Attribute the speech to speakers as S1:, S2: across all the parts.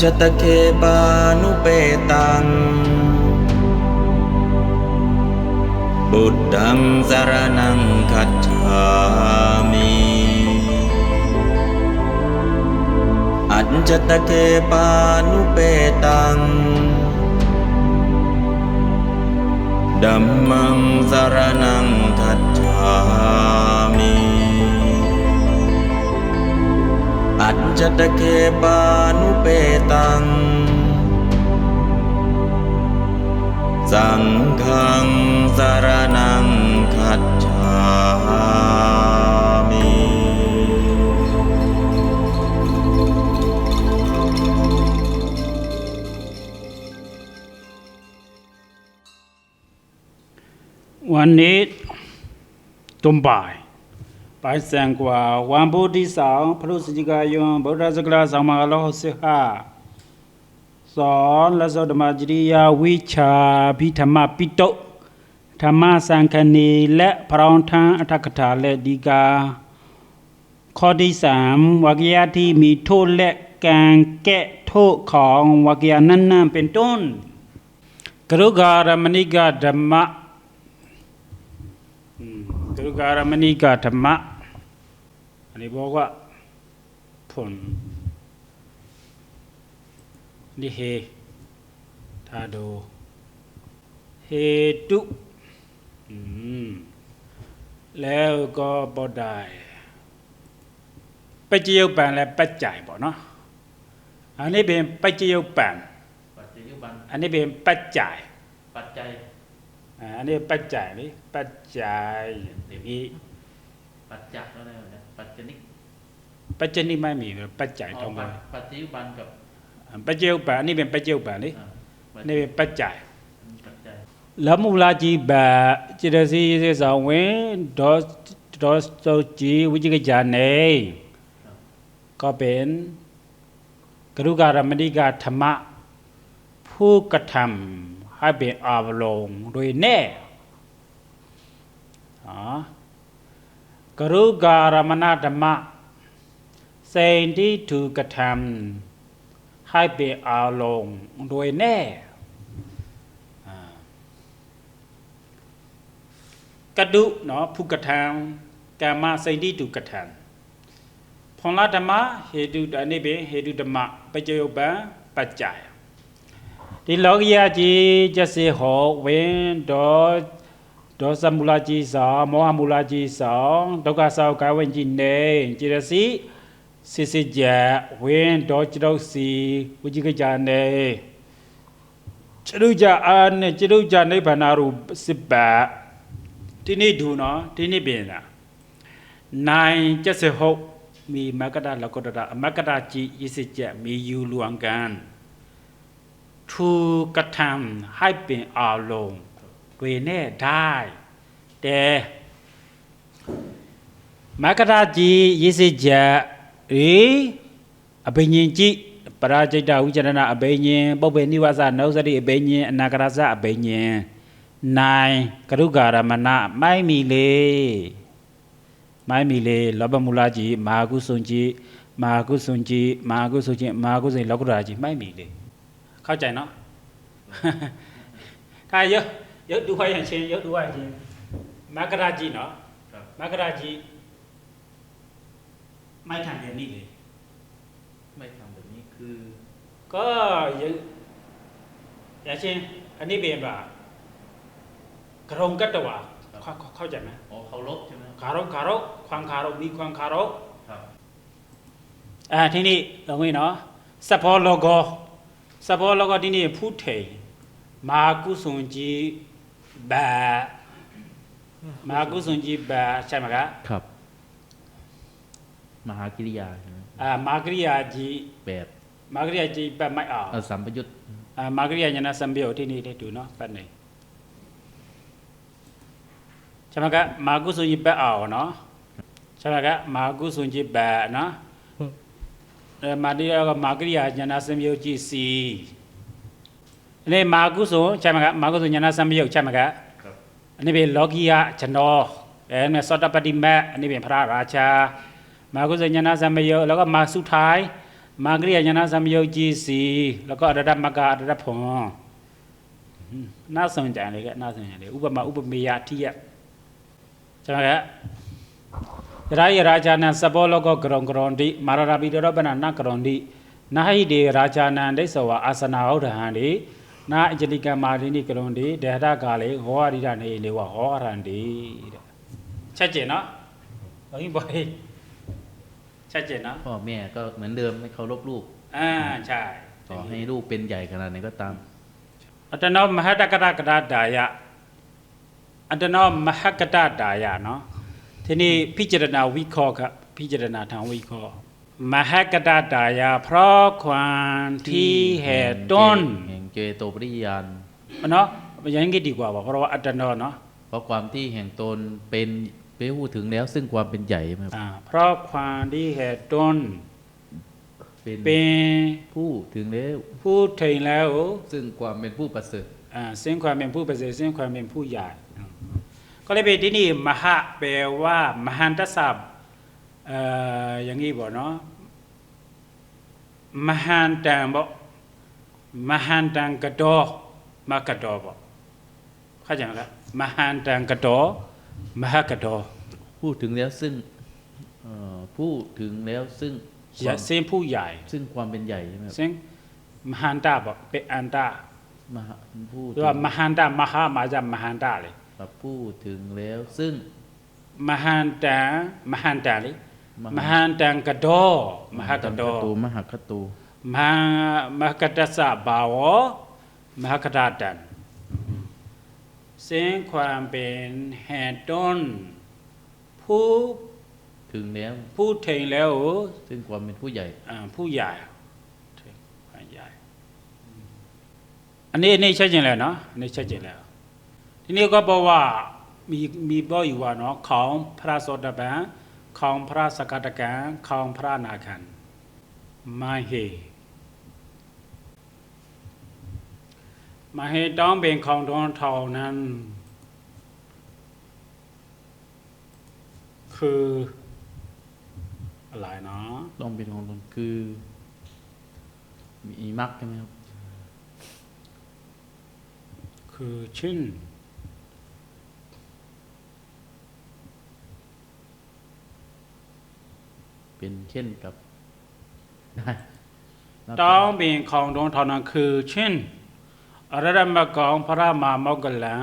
S1: อจตเคปานุเปตัง บุตตังสารนังคัจฉามิอัจจตเคปานุเปตังดัมมังสารนัง จจตเคปานุเปตัง สังฆังสารนังคัจฉามิ
S2: วันนี้ตุ่มบ่าย บ่ายแสงกว่าวันพุธที่สองพระฤาษีกายนพุทธศักราชสองพันห้าร้อยสิบห้าสอนและสอนธรรมจริยาวิชาพิธรรมปิโตธรรมสังคณีและพระองค์ทานอัตถกถาและดีกา ข้อที่สามวรรคยาที่มีโทษและการแก้โทษของวรรคยานั้นๆเป็นต้น กรุการมณิกาธรรมะ อืมกรุการมณีกาธรรมะ อันนี้บอกว่าผลนี่เฮทาโดเฮตุอืมแล้วก็บอได้ปัจเจียวแปลงและปัจจัยบ่เนาะอันนี้เป็นปัจเจียวแปลง
S3: ปัจจัยบัน
S2: อันนี้เป็นปัจจัย
S3: ปัจจัย
S2: อ่าอันนี้ปัจจัยนี่ปัจจัยนี่
S3: ปัจจักแล้วนะปัจจนิก
S2: ปัจจัยนี่ไม่มีปัจจัย
S3: อ๋
S2: ต้
S3: อ
S2: อง
S3: ปั
S2: มา
S3: จปัจจัยบันกับ
S2: ปัจเจกปะอันนี้เป็นปัจเจกปะนี่
S3: อ่าปัจ
S2: นี่เป็นปัจจัย
S3: ปัจจัย
S2: แล้วมูลาจีบะจิตสีเสสาเวนดอสดอสโตจีวิจิกจานีก็เป็นกรุการมณิกาธรรมะผู้กระทำ ให้เป็นอาวลงโดยแน่อ๋อกรุการมณธรรมะสิ่งที่ถูกกระทำให้เป็นอาวลงโดยแน่ กระดุเนาะผู้กระทำกามาสิ่งที่ถูกกระทำพงละธรรมะเหตุอันนี้เป็นเหตุธรรมะปัจจยบันปัจจัย ဒီလောကရာကြီးကျက်စေဟောဝင်းဒေါ်ဒေါ်သမူလာကြီးဆောင်မောဟမူလာကြီးဆောင်ဒုက္ခဆောက်ကာဝင်းကြီးနေจิรစီစစ်စစ်ကြဝင်းဒေါ်ကျုပ်စီဝจิကကြနေကျုပ်ကြအာနဲ့ကျုပ်ကြနိဗ္ဗာန်ရူစစ်ပါ ที่นี่ดูเนาะที่นี่เป็นนะนายเจ็ดสิบหกมีมกดาแล้วก็ดามกดาจียี่สิบเจ็ดมีอยู่รวมกัน ถูกกระทำให้เป็นอารมณ์โดยแน่ได้ แต่มกดาจียี่สิบเจ็ดเออภิญญจิปราจิตาวิจารณะอภิญญปุเบนิวาสานุสติอภิญญอนาคราสะอภิญญ นายกรุการมณะไม่มีเลยไม่มีเลยลบมูลาจีมหากุศลจีมห เลยเข้าใจเนาะถ้าเยอะเยอะดูไว้อย่างเช่นเยอะดูไว้อย่างเช่นมกราจีเนาะ
S3: ครับ
S2: มกราจีไม่ทำอย่างนี้เลย
S3: ไม่ทำแบบนี้คือ
S2: ก็อย่างอย่างเช่นอันนี้เป็นแบบกรงกัตตวะเข้าเข้าเข้าใจไหม
S3: อ๋อเคารพใช่ไหม
S2: คารพคารพความคารพมีความคารพ
S3: ครับ
S2: อ่าที่นี่ตรงนี้เนาะสัพพะโลโก สัพพะโลโกที่นี่พูดถึงมากุศลจีบามากุศลจีบาใช่ไหมครับ
S3: ครับ มหากิริยาใช่ไหม
S2: อ่ามากริยาจี
S3: แปด
S2: มากริยาจีแบบไม่เอา
S3: เออสัมปยุต
S2: อ่ามากริยาญาณสัมเบลที่นี่ได้ดูเนาะแป๊บหนึงใช่ไหมครับมากุศลจีแบบเอาเนาะใช่ไหมครับมากุศลจีแบบเนาะ เออมาดีก็มากริยาญาณสัมโยจิสีอันนี้มากุศลใช่ไหมครับมากุศลญาณสัมโยใช่ไหมครับ
S3: ครับ
S2: อันนี้เป็นโลกียะชนอเออเนี่ยสตปฏิมะอันนี้เป็นพระราชา มากุศลญาณสัมโยแล้วก็มาสุดท้าย မာဂရိယညာနာသမယုတ်ကြီးစီแล้วก็อรดัตมกะอรดัตผลอืมน่าสนใจเลยแกน่าสนใจเลยอุปมาอุปเมยอธิยะใช่ไหมครับ Rai Rajana Sabologo Grongrondi Mararabi Robana Nakrondi Nahide Rajana Desawa Asana Odahandi Na Angelika Marini Grondi Dehda Gale Hori Dane Lewa Horandi ชัดเจนเนาะเราอิงบอยชัดเจนเนาะ
S3: พ่อแม่ก็เหมือนเดิมให้เคารพลูก
S2: อ่าใช่
S3: ต่อให้ลูกเป็นใหญ่ขนาดไหนก็ตาม
S2: อัตโนมหตกรากดาดายะอัตโนมหกะตาดายะเนาะ ทีนี้พิจารณาวิเคราะห์ครับพิจารณาทางวิเคราะห์มหกตดายะเพราะความที่แห่ต้น
S3: แห่งเจโตปริยาน
S2: เนาะอย่างนี้ดีกว่าว่ะเพราะว่าอัตโนเนาะ
S3: เพราะความที่แห่งตนเป็นเป็นผู้ถึงแล้ว ซึ่งความเป็นใหญ่ใช่ไหมครับ
S2: อ่าเพราะความที่แห่ต้น
S3: เป็น
S2: เป็น
S3: ผู้ถึงแล้ว
S2: ผู้ถึงแล้ว
S3: ซึ่งความเป็นผู้ประเสริฐ
S2: อ่าซึ่งความเป็นผู้ประเสริฐซึ่งความเป็นผู้ใหญ่อืม ก็เลยเป็นที่นี่มหะแปลว่ามหันตศัพท์เอ่ออย่างนี้บ่เนาะมหันตังบ่มหันตังกระดอมากระดอบ่เข้าใจไหมครับมหันตังกระดอมหากระดอ
S3: ผู้ถึงแล้วซึ่งเอ่อผู้ถึงแล้วซึ่ง
S2: ใหญ่ซึ่งผู้ใหญ่
S3: ซึ่งความเป็นใหญ่ใช่ไหมครับ
S2: ซึ่งมหันตาบ่เป็นอันตาม
S3: หาผู้
S2: หรือว่ามหันตามหามาจากมหันตาเลย
S3: ครับผู้ถึงแล้ว ซึ่ง
S2: มหันตังมหันตาเลยมหันตังกระโดมหากระโด
S3: ตูมหาคตู
S2: มหามหากตัสสะบาวมหากตาตันซึ่งความเป็นแห่งต้นผู้
S3: ถึงแล้ว
S2: ผู้ถึงแล้ว
S3: ซึ่งความเป็นผู้ใหญ่
S2: อ่าผู้ใหญ่ถึงผู้ใหญ่ อันนี้อันนี้ชัดเจนแล้วเนาะอันนี้ชัดเจนแล้ว ทีนี้ก็บอกว่ามีมีบอกอยู่ว่าเนาะของพระโสดาบันของพระสกทาคาของพระอนาคันมาเหมาเหต้องเป็นของดวงเท่านั้น คืออะไรเนาะ
S3: ต้องเป็นของตนคือ มีมรรคใช่ไหมครับ
S2: คือชื่น
S3: เป็นเช่นกับได้แล้วก็
S2: ต้องเป็นของดวงเท่านั้นคือชื่นอรรมของพระมามกลัง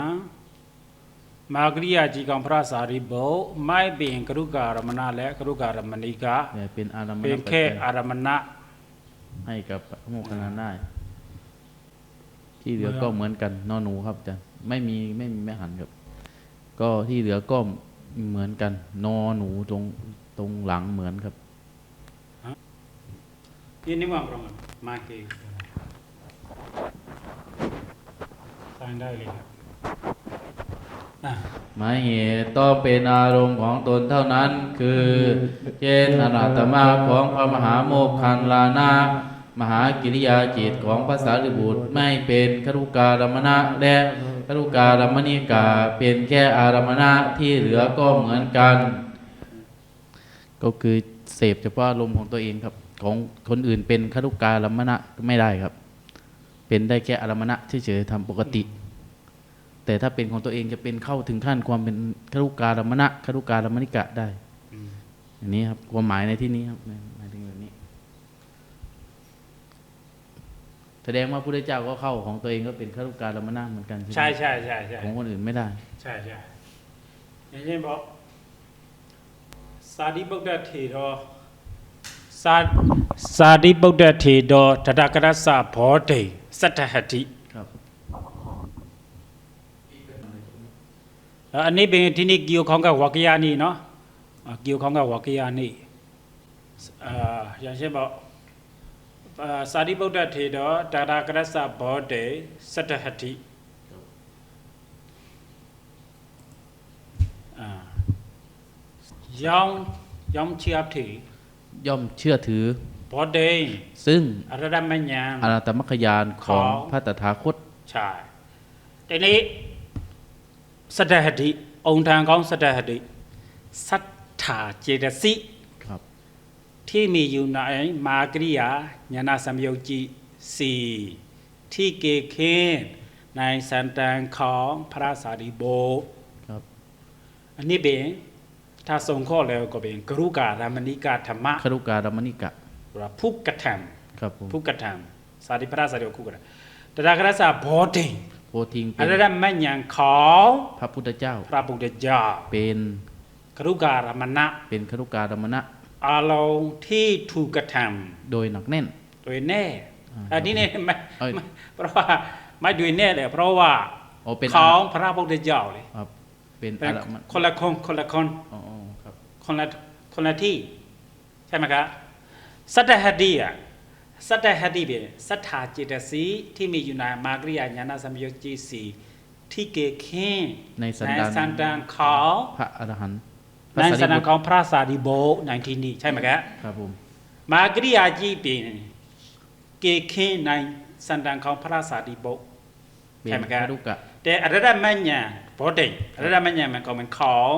S2: มากริยาจีของพระสารีบุตรไม่เป็นกรุการมณะและกรุการมณิกา
S3: แต่เป็นอารมณ
S2: เป็น
S3: ปัจ
S2: แค่
S3: จัย
S2: อารมณะ
S3: ให้กับพระโมคคัลลานะได้ที่เหลือก็เหมือนกันนอหนูครับอาจารย์ไม่มีไม่มีแม่หันครับ ก็ที่เหลือก็เหมือนกัน นอหนูตรงตรงหลังเหมือนครับ
S2: Ini mah orang maki. Tanda lihat. Nah,
S3: หมายเหตุต้องเป็นอารมณ์ของตนเท่านั้น คือเช่นอนาตมาของพระมหาโมคคันลานะมหากิริยาจิตของภาษาลิบุตรไม่เป็นครุการมณะและครุการมณิกาเป็นแค่อารมณะที่เหลือก็เหมือนกัน ก็คือเสพเฉพาะอารมณ์ของตัวเองครับ ของคนอื่นเป็นครุการมณะไม่ได้ครับ เป็นได้แค่อารมณะเฉยๆทำปกติ แต่ถ้าเป็นของตัวเองจะเป็นเข้าถึงขั้นความเป็นครุการมณะครุการมณิกะได้อันนี้ครับความหมายในที่นี้ครับหมายถึงแบบนี้ แสดงว่าพระพุทธเจ้าก็เข้าของตัวเองก็เป็นครุการมณะเหมือนกันใช่ไหม
S2: ใช่ใช่ใช่ใช่
S3: ของคนอื่นไม่ได้
S2: ใช่ใช่อย่างเช่นบอกสาธิบุตรเทโรส าสาธิบุตรเทโดตถาคตสาโพธิสัทธหติ
S3: ครับ
S2: แล้วอันนี้เป็นที่นี่เกี่ยวข้องกับวัคยานีเนาะอ่าเกี่ยวข้องกับวัคยานีอ่าอย่างเช่นบอกอ่าสาธิบุตรเทโดตถาคตสาโพธิสัทธหติอ่ายอมยอมเชื่อถือ ย่
S3: อมเชื่อถือ
S2: โพธิ
S3: ซึ่ง
S2: อรดัมมัญญา
S3: อรัตมรรคยานของ
S2: ของ
S3: พระตถาคต
S2: ใช่ทีนี้สัทธหติองค์ทางของสัทธหติสัทธาเจตสิก
S3: ครับ
S2: ที่มีอยู่ในมากริยาญาณสัมโยจิสี่ที่เกเคนในสันตังของพระสารีบุตร
S3: ครับ
S2: อันนี้เป็น ถ้าทรงข้อแล้วก็เป็นกรุการามณิกาธรรมะ
S3: ครุการมณิกะ
S2: หรือว่าผู้กระท
S3: ครับผมำ
S2: ผู้กระทำสารีพระสารีบุตรคู่กันตถาคตสาโบเดง
S3: โพธิงเป็
S2: อั
S3: น
S2: นนั้นไม่ยังของ
S3: พระพุทธเจ้า
S2: พระพุทธเจ้า
S3: เป็น
S2: กรุการามณะ
S3: เป็นครุการมณะ
S2: อารมณ์ที่ถูกกระท
S3: โดยหนักแน่นำ
S2: โดยแน่
S3: อ่า
S2: อันนี้เนี่ยไม่
S3: เอ้ย
S2: ไม่เพราะว่าไม่โดยแน่เลยเพราะว่า
S3: อ๋อเป็น
S2: ของพระพุทธเจ้าเลย
S3: ครับเป็น
S2: เป็น
S3: อารมณ
S2: คนละคนคนละคน
S3: อ๋ออ๋อ ครับ
S2: คนละคนละที่ ใช่ไหมครับสัตตหดีอะสัตตหดีเป็นสัทธาจิตสีที่มีอยู่ในมากริยาญาณสัมโยจิสีที่เกิดขึ้น
S3: ในสัน
S2: ใน
S3: ดาน
S2: สันดานของ
S3: พระอรหันต์พระ
S2: ใน
S3: สา
S2: สั
S3: รี
S2: นดาน
S3: บุตร
S2: ของพระสารีบุตรในที่นี้ใช่ไหมครับ
S3: ครับผม
S2: มากริยาจีเป็นเกิดขึ้นในสันดานของพระสารีบุตร
S3: เป็น
S2: ใช่ไหมครับ
S3: ครุกะ
S2: แต่อรรถมัญญาบอดีอรรถมัญญามันก็เป็นของ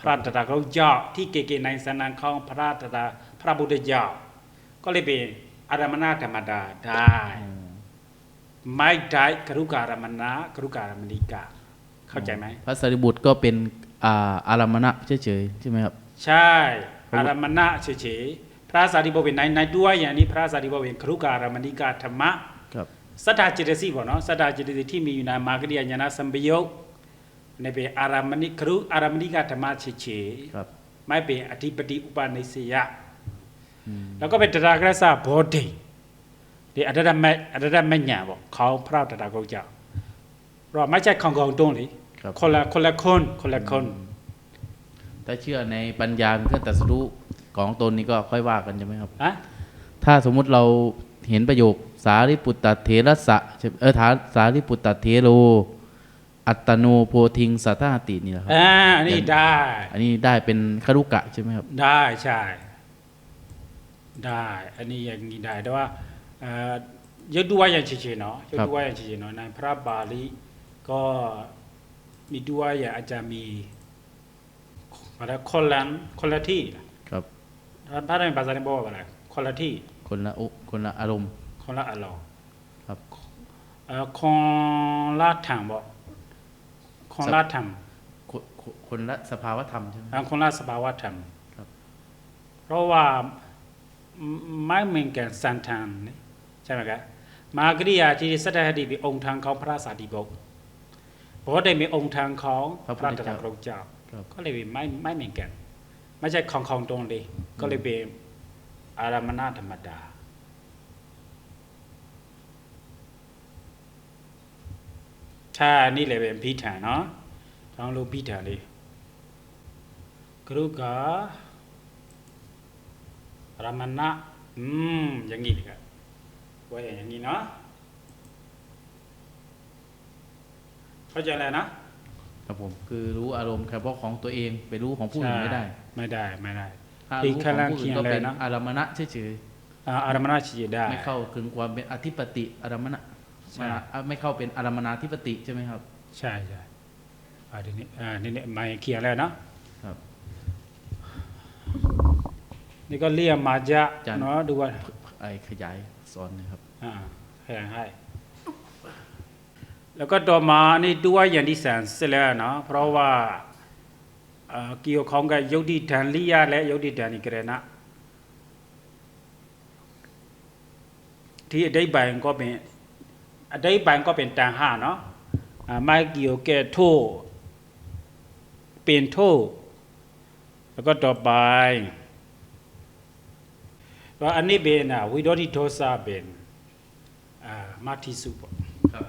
S2: พระตถาคตเจ้าที่เกิดในสันดานของพระตถาพระพุทธเจ้าก็เลยเป็นอารมณธรรมดาได้
S3: อ๋อ
S2: ไม่ได้กรุการมณะกรุการมณิกา เข้าใจไหม
S3: พระสารีบุตรก็เป็นอ่าอารมณะเฉยๆใช่ไหมครับ
S2: ใช่ อารมณะเฉยๆพระสารีบุตรเป็นในในด้วยอย่างนี้พระสารีบุตรเป็นกรุการมณิกาธรรมะ
S3: ครับ
S2: สัทธาจิตสีบ่เนาะสัทธาจิตสีที่มีอยู่ในมากริยาญาณสัมปโยค ในเป็นอารมณิกรุอารมณิกาธรรมะเฉย
S3: ครับ
S2: ๆไม่เป็นอธิปติอุปนิสยะ
S3: อืม
S2: แล้วก็เป็นตถาคตสาโบดิဒီအတ္တမက်အတ္တမက်ညာပေါ့ခေါင်းဖရောက်တတာကိုကြောက်တော့မချိုက်ခေါင်ခေါင်တွန်းလေ
S3: ครับ
S2: ခေါ်လာခေါ်လာခွန်းခေါ်လာခွန်း
S3: ถ้าเชื่อในปัญญาเป็นเครื่องตรัสรู้ของตนนี่ก็ค่อยว่ากันใช่ไหมครับ
S2: ဟမ်
S3: ถ้าสมมุติเราเห็นประโยคสารีปุตตเถระสะใช่เออถาสารีปุตตเถโร อัตตโนโพธิงสัทธาตินี่แหละครับ
S2: อ่าอันนี้ได้
S3: อันนี้ได้เป็นครุกะใช่ไหมครับ
S2: ได้ใช่ ได้ อันนี้อย่างนี้ได้แต่ว่าเอ่อยกตัวอย่างเฉยๆเนาะยกตัวอย่างเฉยๆเนาะในพระบาลีก็มีตัวอย่างอาจจะมีอะไรคนละคนละที่
S3: ครับ
S2: พระในภาษาในบอกว่าอะไรคนละที่
S3: คนละอุคนละอารมณ์
S2: คนละอารมณ์
S3: ครับ
S2: เอ่อคนละทางบอก คนละทาง
S3: คนคนคนละสภาวธรรมใช่ไหม
S2: อ่าคนละสภาวะธรรม
S3: ครับ
S2: เพราะว่าไม่เหมือนกันสันทานนี่ใช่ไหมครับมากริยาที่สัตหดีเป็นองค์ทางของพระสารีบุตรบอกว่าได้มีองค์ทางของพระตถาคตเจ้า
S3: ครับ
S2: ก็เลยไม่ไม่เหมือนกัน ไม่ใช่ของของตรงเลยก็เลยเป็นอารามณธรรมดา ถ้านี่เลยเป็นพิธานเนาะลองรู้พิธานเลยกรุการามณะอืมอย่างนี้เลยครับว่าอย่างนี้เนาะเข้าใจแล้วนะครับ
S3: ผมคือรู้อารมณ์เฉพาะของตัวเองไปรู้ของผู้อื่นไม่ได้
S2: ไม่ได้ไม่ได้
S3: ถ้า
S2: อี
S3: รู้
S2: ก
S3: ของ
S2: ข้างล่าง
S3: ผู้อื่นก็
S2: เขียนเลย
S3: เป็น
S2: นะ
S3: อารมณะเฉย
S2: อ่าอารามณะฉีดได้
S3: ๆไม่เข้าถึงความเป็นอธิปติอารมณะ
S2: ใช่
S3: อ่าไม่เข้าเป็นอารมณาธิปติใช่ไหมครับ
S2: ใช่ใช่อ่าทีนี้อ่านี่นี่มาเขียนแล้วเนาะ
S3: ครับ
S2: นี่ก็เรียกมาจะ
S3: จัน
S2: เนาะดูว่า
S3: ไอขยายสอนหนะครับ
S2: อ่าให้ให้ แล้วก็ต่อมานี่ด้วยอย่างที่แสนเสร็จแล้วเนาะเพราะว่าเอ่อเกี่ยวข้องกับยกดีฐานลิยาและยกดีฐานิกรณะที่อธิบายก็เป็น อธิบายก็เป็นตังห้าเนาะอ่าไม่เกี่ยวแก่โทษเป็นโทษแล้วก็ต่อไปว่าอันนี้เป็นอะวิโรธิโทสะเป็นอ่ามาทิสุปะ
S3: ครับ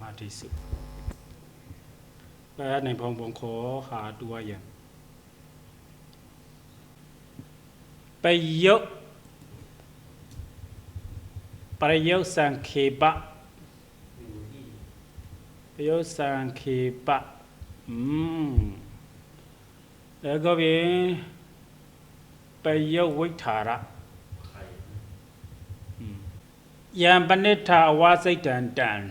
S2: มาที่สุดและในพงผมขอหาตัวอย่างไปยกประโยคสังเคปะ ประโยคสังเคปะอืมแล้วก็เป็นประโยควิถาระอืมยามปณิธาวาสิตันตัน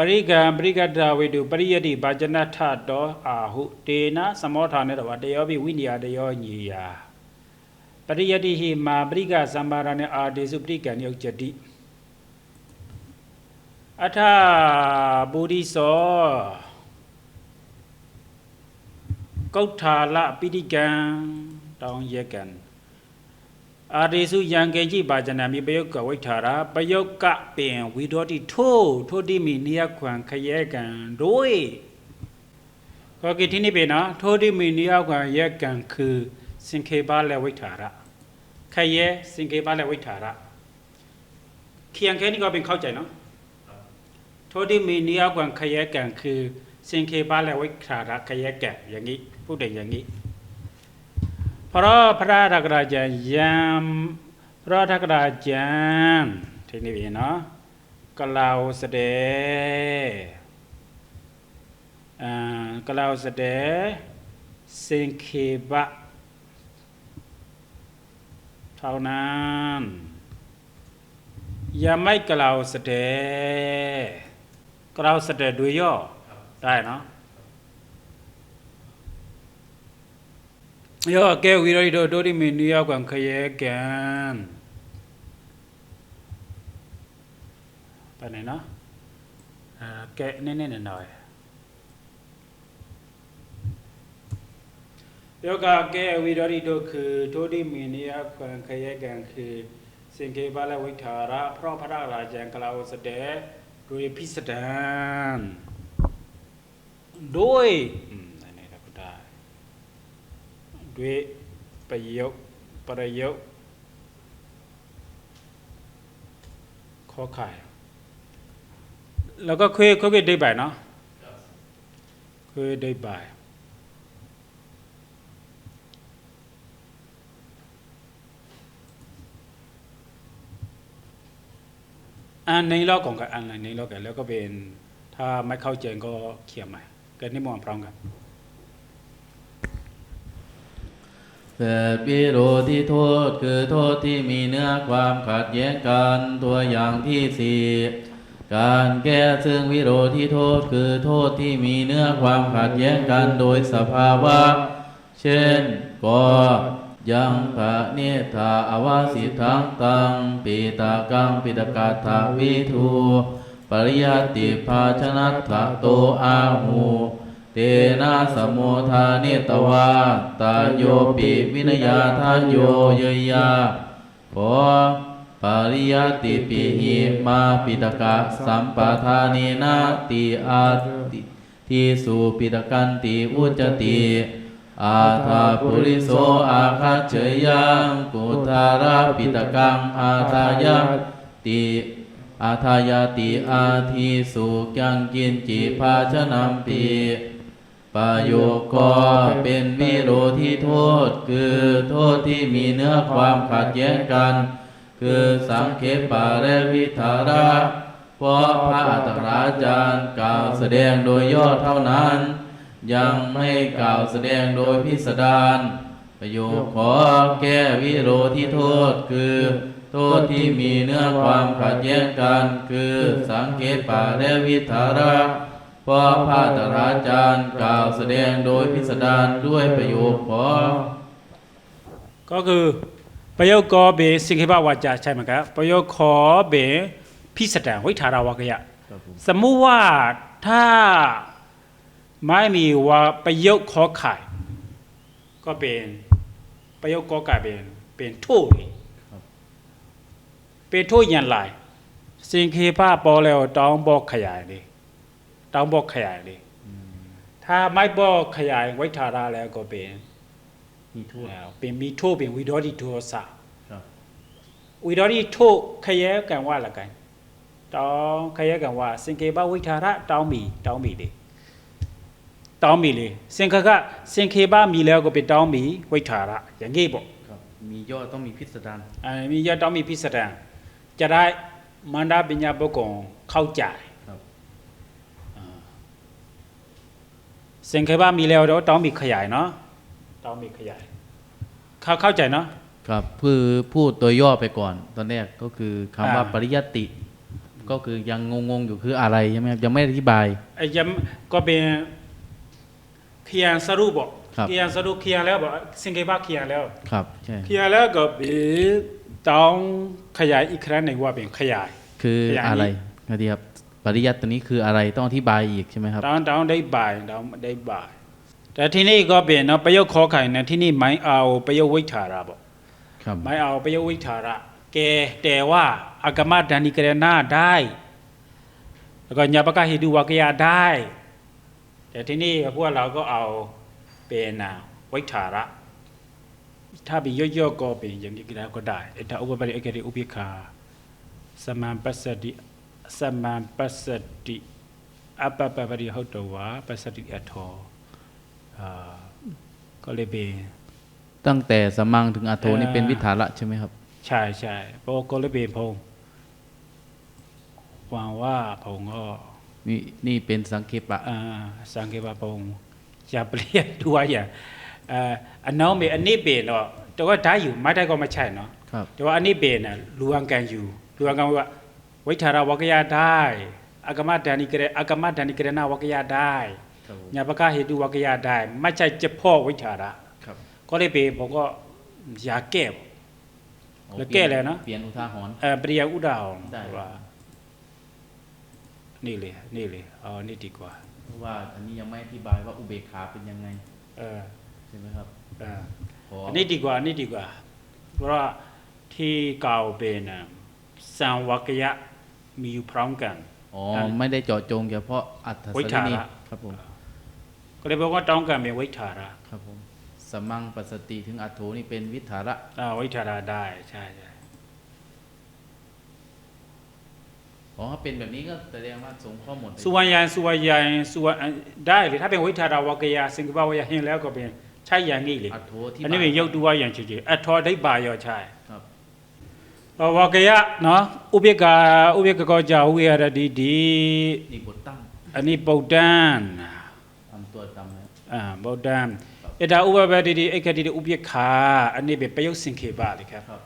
S2: ပရိကံပရိကတဝိတုပရိယတိဗာจနထတောအာဟုတေနသမောထာနေတဝတယောပိဝိနည်းတယောညီယာ ပရိယတိဟိမာပရိကသံပါရနဲ့အာဒေစုပရိကံယုတ်จတိ အထပုရိသောကုဋ္ဌာလပိဋိကံတောင်းရကံအာရိစုယံကေကြည်ပါဇဏမိပယုတ်ကဝိထာရာပယုတ်ကပင်ဝီတော်တိထိုးထိုးတိမိနိယခွံခရဲကံတို့ကောကိတိနိပေနထိုးတိမိနိယခွံရဲကံခုစင်ခေပါလေဝိထာရာခရဲစင်ခေပါလေဝိထာရာခိယံခဲနိကောပင်ခောက်ကြိုင်နော် โทษที่มีนิยามขยแยแก่งคือสิงเคปาและวิถาระขยแยแก่งอย่างนี้พูดได้อย่างนี้ เพราะพระราชราชยามพระราชราชยามทีนี้เนาะกล่าวแสดงกล่าวแสดงสิงเคปะเท่านั้นย่าไม่กล่าวแสด งกล่าวแสดงด้วยย่อได้เนาะย่อแก้ววิริโดโดดิมินิยากวังขยแกนไปไหนเนาะอ่าแกะแน่ๆหน่อยๆ ယောဂကဲဝိရရိတို့คือထိုတိမီနိယခွန်ခရဲကံคือစင်ကေပါလဝိထာရဖရောဖရရာ โดยพิสดารโดยอันนี้รากได้ด้วยประโยคประโยคข้อไข่แล้วก็คือคือได้ใบเนาะคือได้ใบ อ่านในรอบของการอ่านในรอบกันแล้วก็เป็นถ้าไม่เข้าใจก็เขียนใหม่เกิดนิมนต์พร้อมกัน
S3: เกิดวิโรธที่โทษคือโทษที่มีเนื้อความขัดแย้งกันตัวอย่างที่สี่การแก้ซึ่งวิโรธที่โทษคือโทษที่มีเนื้อความขัดแย้งกันโดยสภาวะ เช่นก็ ยังพระเนธาอวาสิทังตังปีตากังปิตกาถาวิทูปริยติภาชนัตถะโตอาหูเตนะสมโมทานิตวาตาโยปิวินยาทาโยเยยาขอปริยติปิหิมาปิตกะสัมปทานีนาติอาติทีสุปิตกันติอุจจติ อาทาปุริโสอาคาเจยังกุทาราปิตกังอาทายาติอาทายาติอาทีสุยังกินจิภาชนัมปีปโยกอเป็นวิโรธิโทษ คือโทษที่มีเนื้อความขัดแย้งกัน คือสังเขปาและวิธาระเพราะพระอัตถราจารย์กล่าวแสดงโดยย่อเท่านั้น ยังไม่กล่าวแสดงโดยพิสดารประโยคขอแก้วิโรธิโทษคือ โทษที่มีเนื้อความขัดแย้งกันคือสังเกตป่าและวิธาระเพราะพระตราจารย์กล่าวแสดงโดยพิสดารด้วยประโยคขอ
S2: ก็คือประโยคกอเบสิงคิปวาจาใช่ไหมครับประโยคขอเบพิสดารวิธาราวากยะ สมมุติว่าถ้า ไม่มีว่าประโยคขอไข่ก็เป็นประโยคกอไก่เป็นเป็นโทษเลยเป็นโทษยันไรสิงคีป้าปอแล้วต้องบอกขยายเลยต้องบอกขยายเลยถ้าไม่บอกขยายไว้ทาราแล้วก็เป็น
S3: มีโทษ
S2: แล้วเป็นมีโทษเป็นวิโรดิโทสะ
S3: ครับ
S2: วิโรดิโทขยายกันว่าละกันต้องขยายกันว่าสิงคีป้าวิทาระต้องมีต้องมีเลย တောင်းပြီလေစင်ခကစင်ခေပမီแล้วก็เป็นတောင်းပြီဝိထာရอย่างงี้ပေါ့
S3: ครับ มีย่อต้องมีพิสดาร
S2: အဲมีရတောင်းပြီพิสดารจะได้มารดาปัญญาบุคคลเข้าใจ
S3: ครับ
S2: စင်ခေပมีแล้วတော့တောင်းပြီขยายเนาะတောင်းပြီขยายเข้าเข้าใจเนาะ
S3: ครับคือพูดตัวย่อไปก่อน ตอนแรกก็คือคำว่า
S2: อ่า
S3: ปริยัติ ก็คือยังงงๆอยู่คืออะไรใช่ไหมครับยังไม่ได้อธิบาย
S2: ไอ้ยำก็เป็น เขียนสรุปบ่
S3: ครับ
S2: เคลียร์สรุปเคลียร์แล้วบอกสิงเกบ้าเคลียร์แล้ว
S3: ครับใช่
S2: เคลียร์แล้วก็บีต้องขยายอีกครั้งหนึ่งว่าเป็นขยาย
S3: คือ
S2: ขยาย
S3: อะไรครับดีครับปริยัติตัวนี้คืออะไรต้องอธิบายอีกใช่ไหมครับ
S2: ต้องต้องได้บ่ายต้องได้บ่าย แต่ที่นี่ก็เป็นเนาะประโยคขอไข่นะที่นี่ไม่เอาประโยควิถาระบอก
S3: ครับ
S2: ไม่เอาประโยควิถาระแกแต่ว่าอากรรมดานิกรณาได้ แล้วก็ญาปกะหิดูวากยาได้ แต่ที่นี่พวกเราก็เอาเป็นอะวิถาระ ถ้าเป็นย่อๆก็เป็นอย่างนี้ก็ได้ก็ได้เอตาอุปปริเอกริอุปิคาสมานปัสสติสมานปัสสติอัปปปปริหุตตวาปัสสติอัตโทอ่าก็เลยเป็น
S3: ตั้งแต่สมังถึงอัโทนี่
S2: เอ่อ
S3: เป็นวิถาระใช่ไหมครับ
S2: ใช่ใช่เพราะก็เลยเป็นพงหวังว่าพงก็
S3: นี่นี่เป็นสังเคปะ
S2: อ่าสังเกตว่าพงจะเปลี่ยนด้วยอย่างเอ่ออันน้องเป็นอันนี้เป็นเนาะแต่ว่าได้อยู่ไม่ได้ก็ไม่ใช่เนาะ
S3: ครับ
S2: แต่ว่าอันนี้เป็นน่ะรวมกันอยู่รวมกันว่าวิชาราวกยาได้อากรรมดานิกเรอากรรมดานิกรณาวกยาได้
S3: ครับผม
S2: ญาปกะเหตุวกยาได้ ไม่ใช่เฉพาะวิชาระ
S3: ครับ
S2: ก็เลยเป็นผมก็อยากแก้
S3: โอ้
S2: แล้วแก้แล้วนะ
S3: เปลี่ยนอุทาหรณ์
S2: เอ่อปริยาอุดาหรณ์
S3: ได้
S2: ว่า นี่เลย นี่เลยเอาอันนี่ดีกว่า
S3: เพราะว่าอันนี้ยังไม่อธิบายว่าอุเบกขาเป็นยังไง
S2: เออ
S3: ใช่ไหมครับ
S2: เออ
S3: ขอ
S2: อันนี้ดีกว่าอันนี้ดีกว่าเพราะว่าที่เก่าเป็นน่ะสังวักยะมีอยู่พร้อมกัน
S3: อ๋อ
S2: อ่า
S3: ไม่ได้เจาะจงเฉพาะอัตถส
S2: วิ
S3: ริ
S2: ชา
S3: นี
S2: ระ
S3: ครับผม
S2: ก็เลยบอกว่าต้องการเป็นวิชาระ
S3: ครับผมสมังปัสสติถึงอัโทนี่เป็นวิถาระ
S2: อ่าวิชาระได้ใช่ใช่
S3: อ๋อถ้าเป็นแบบนี้ก็แสดงว่าสงข้อหมดเลย
S2: สุวรรณยานสุวรรณยานสุวรรณได้เลยถ้าเป็นวิชาระวักยะสิงคโปร์วะเห็นแล้วก็เป็นใช่อย่างนี้เลย
S3: อัโทที่
S2: อันนี้เป็นยกตัวอย่างเฉยๆอัทอได้บายอใช่
S3: ครับ
S2: เอาวากยะเนาะอุเบกาอุเบกก็จะอุเอรดีดี
S3: นี่บทตั้ง
S2: อันนี้ปุดาน
S3: ทำตัวตามแล้ว
S2: อ่าปุดานเอตาอุบะดีดีเอกดีดีอุเบกาอันนี้เป็นประโยคสิงเคบาเลยครับ
S3: ครับ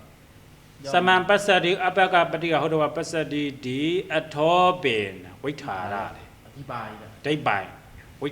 S2: สมานปัสสติอปะกะปฏิกะโหตวะปัสสติดีอัทอเป็นวิถาระเลย
S3: อธิบายนะ
S2: ได้บายวิ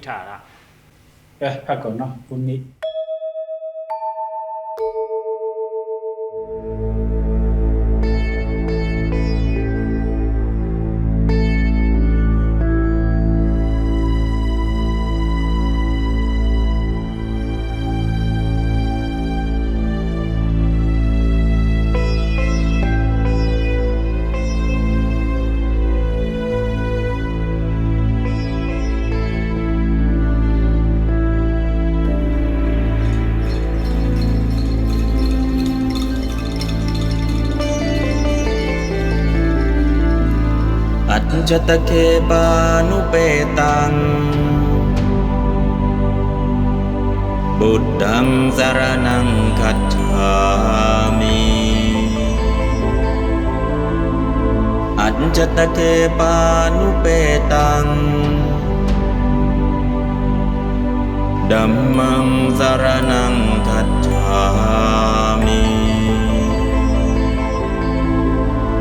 S1: จจตเคปานุเปตัง บุตตังสารนังคัจฉามิอัจจตเคปานุเปตังดัมมังสารนังคัจฉา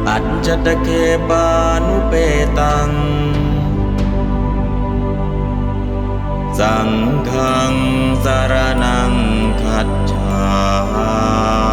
S1: อัจจตเคปานุเปตัง สังฆังสารนังคัจฉา